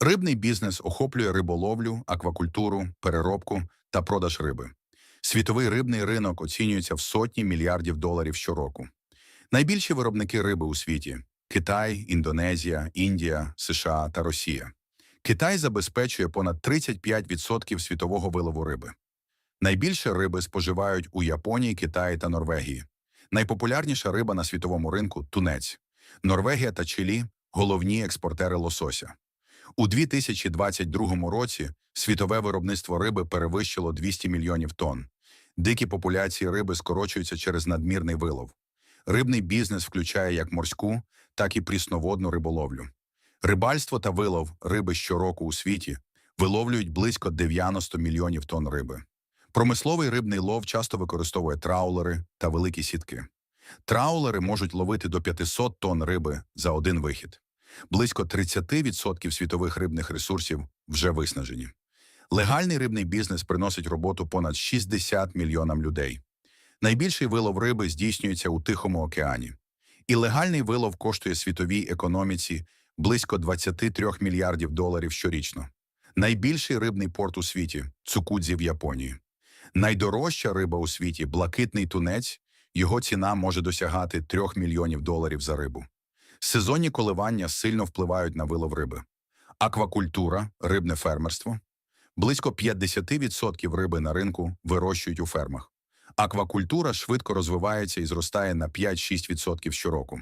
Рибний бізнес охоплює риболовлю, аквакультуру, переробку та продаж риби. Світовий рибний ринок оцінюється в сотні мільярдів доларів щороку. Найбільші виробники риби у світі Китай, Індонезія, Індія, США та Росія. Китай забезпечує понад 35% світового вилову риби. Найбільше риби споживають у Японії, Китаї та Норвегії. Найпопулярніша риба на світовому ринку тунець. Норвегія та Чилі головні експортери лосося. У 2022 році світове виробництво риби перевищило 200 мільйонів тонн. Дикі популяції риби скорочуються через надмірний вилов. Рибний бізнес включає як морську, так і прісноводну риболовлю. Рибальство та вилов риби щороку у світі виловлюють близько 90 мільйонів тонн риби. Промисловий рибний лов часто використовує траулери та великі сітки. Траулери можуть ловити до 500 тонн риби за один вихід. Близько 30% світових рибних ресурсів вже виснажені. Легальний рибний бізнес приносить роботу понад 60 мільйонам людей. Найбільший вилов риби здійснюється у Тихому океані. І легальний вилов коштує світовій економіці близько 23 мільярдів доларів щорічно. Найбільший рибний порт у світі Цукудзі в Японії. Найдорожча риба у світі блакитний тунець. Його ціна може досягати 3 мільйонів доларів за рибу. Сезонні коливання сильно впливають на вилов риби. Аквакультура, рибне фермерство. Близько 50% риби на ринку вирощують у фермах. Аквакультура швидко розвивається і зростає на 5-6% щороку.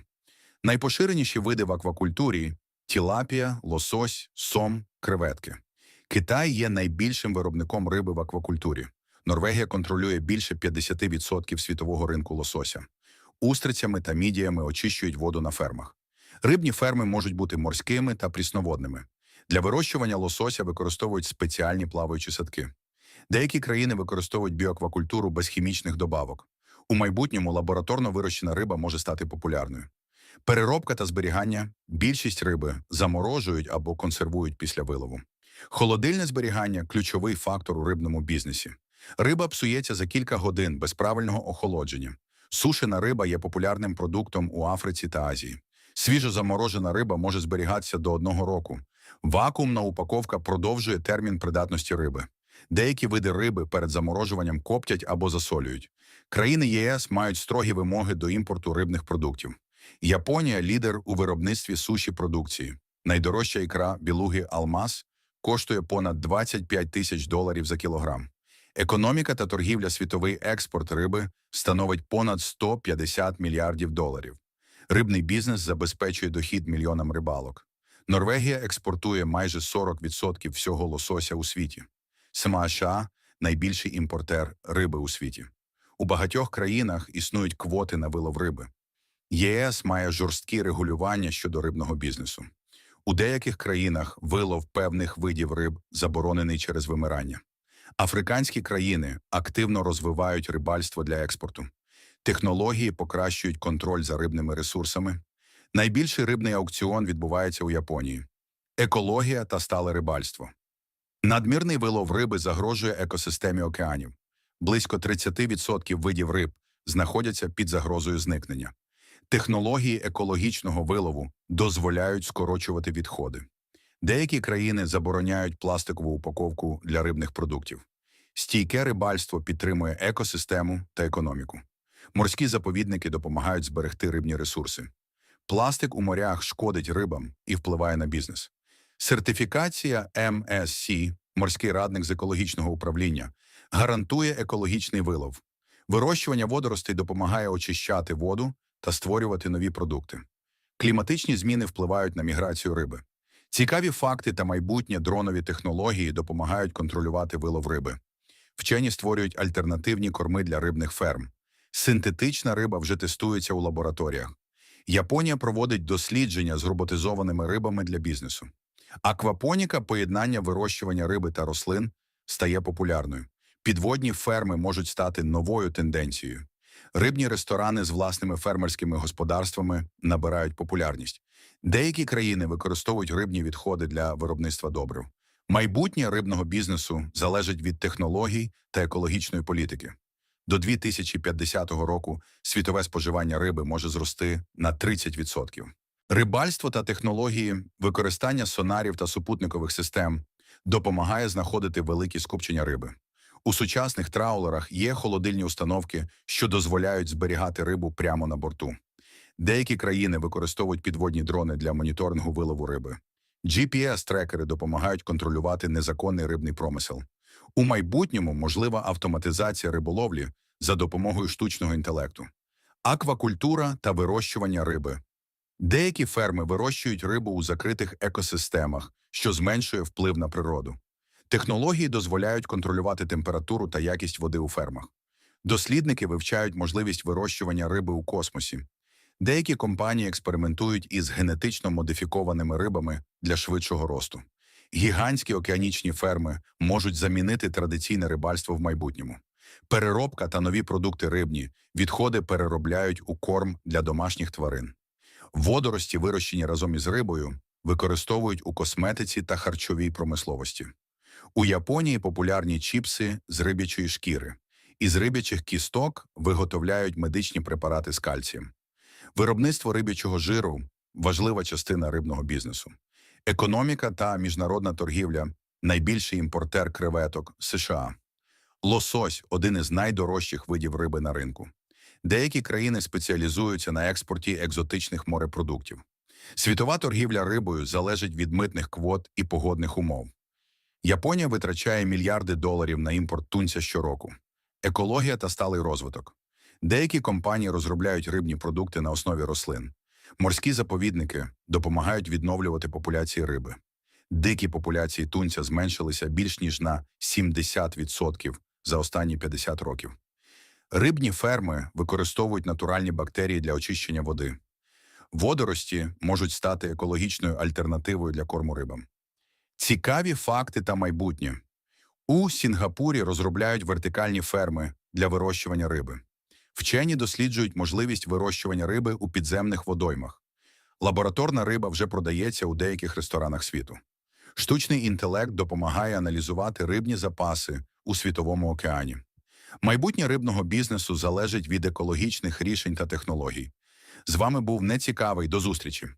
Найпоширеніші види в аквакультурі тілапія, лосось, сом, креветки. Китай є найбільшим виробником риби в аквакультурі. Норвегія контролює більше 50% світового ринку лосося. Устрицями та мідіями очищують воду на фермах. Рибні ферми можуть бути морськими та прісноводними. Для вирощування лосося використовують спеціальні плаваючі садки. Деякі країни використовують біоаквакультуру без хімічних добавок. У майбутньому лабораторно вирощена риба може стати популярною. Переробка та зберігання більшість риби заморожують або консервують після вилову. Холодильне зберігання ключовий фактор у рибному бізнесі. Риба псується за кілька годин без правильного охолодження. Сушена риба є популярним продуктом у Африці та Азії. Свіжо заморожена риба може зберігатися до одного року. Вакуумна упаковка продовжує термін придатності риби. Деякі види риби перед заморожуванням коптять або засолюють. Країни ЄС мають строгі вимоги до імпорту рибних продуктів. Японія лідер у виробництві суші продукції. Найдорожча ікра білуги Алмаз коштує понад 25 тисяч доларів за кілограм. Економіка та торгівля світовий експорт риби становить понад 150 мільярдів доларів. Рибний бізнес забезпечує дохід мільйонам рибалок. Норвегія експортує майже 40% всього лосося у світі. Сама США – найбільший імпортер риби у світі. У багатьох країнах існують квоти на вилов риби. ЄС має жорсткі регулювання щодо рибного бізнесу. У деяких країнах вилов певних видів риб заборонений через вимирання. Африканські країни активно розвивають рибальство для експорту. Технології покращують контроль за рибними ресурсами. Найбільший рибний аукціон відбувається у Японії. Екологія та стале рибальство. Надмірний вилов риби загрожує екосистемі океанів. Близько 30% видів риб знаходяться під загрозою зникнення. Технології екологічного вилову дозволяють скорочувати відходи. Деякі країни забороняють пластикову упаковку для рибних продуктів. Стійке рибальство підтримує екосистему та економіку. Морські заповідники допомагають зберегти рибні ресурси. Пластик у морях шкодить рибам і впливає на бізнес. Сертифікація MSC, морський радник з екологічного управління, гарантує екологічний вилов. Вирощування водоростей допомагає очищати воду та створювати нові продукти. Кліматичні зміни впливають на міграцію риби. Цікаві факти та майбутнє дронові технології допомагають контролювати вилов риби. Вчені створюють альтернативні корми для рибних ферм. Синтетична риба вже тестується у лабораторіях. Японія проводить дослідження з роботизованими рибами для бізнесу. Аквапоніка поєднання вирощування риби та рослин стає популярною. Підводні ферми можуть стати новою тенденцією. Рибні ресторани з власними фермерськими господарствами набирають популярність. Деякі країни використовують рибні відходи для виробництва добрив. Майбутнє рибного бізнесу залежить від технологій та екологічної політики. До 2050 року світове споживання риби може зрости на 30%. Рибальство та технології, використання сонарів та супутникових систем допомагає знаходити великі скупчення риби. У сучасних траулерах є холодильні установки, що дозволяють зберігати рибу прямо на борту. Деякі країни використовують підводні дрони для моніторингу вилову риби. GPS-трекери допомагають контролювати незаконний рибний промисел. У майбутньому можлива автоматизація риболовлі за допомогою штучного інтелекту, аквакультура та вирощування риби. Деякі ферми вирощують рибу у закритих екосистемах, що зменшує вплив на природу. Технології дозволяють контролювати температуру та якість води у фермах. Дослідники вивчають можливість вирощування риби у космосі. Деякі компанії експериментують із генетично модифікованими рибами для швидшого росту. Гігантські океанічні ферми можуть замінити традиційне рибальство в майбутньому. Переробка та нові продукти рибні відходи переробляють у корм для домашніх тварин. Водорості, вирощені разом із рибою, використовують у косметиці та харчовій промисловості. У Японії популярні чіпси з рибячої шкіри. Із рибячих кісток виготовляють медичні препарати з кальцієм. Виробництво рибячого жиру важлива частина рибного бізнесу. Економіка та міжнародна торгівля найбільший імпортер креветок США. Лосось один із найдорожчих видів риби на ринку. Деякі країни спеціалізуються на експорті екзотичних морепродуктів. Світова торгівля рибою залежить від митних квот і погодних умов. Японія витрачає мільярди доларів на імпорт тунця щороку. Екологія та сталий розвиток. Деякі компанії розробляють рибні продукти на основі рослин. Морські заповідники допомагають відновлювати популяції риби. Дикі популяції тунця зменшилися більш ніж на 70% за останні 50 років. Рибні ферми використовують натуральні бактерії для очищення води. Водорості можуть стати екологічною альтернативою для корму рибам. Цікаві факти та майбутнє. У Сінгапурі розробляють вертикальні ферми для вирощування риби. Вчені досліджують можливість вирощування риби у підземних водоймах. Лабораторна риба вже продається у деяких ресторанах світу. Штучний інтелект допомагає аналізувати рибні запаси у світовому океані. Майбутнє рибного бізнесу залежить від екологічних рішень та технологій. З вами був нецікавий. До зустрічі!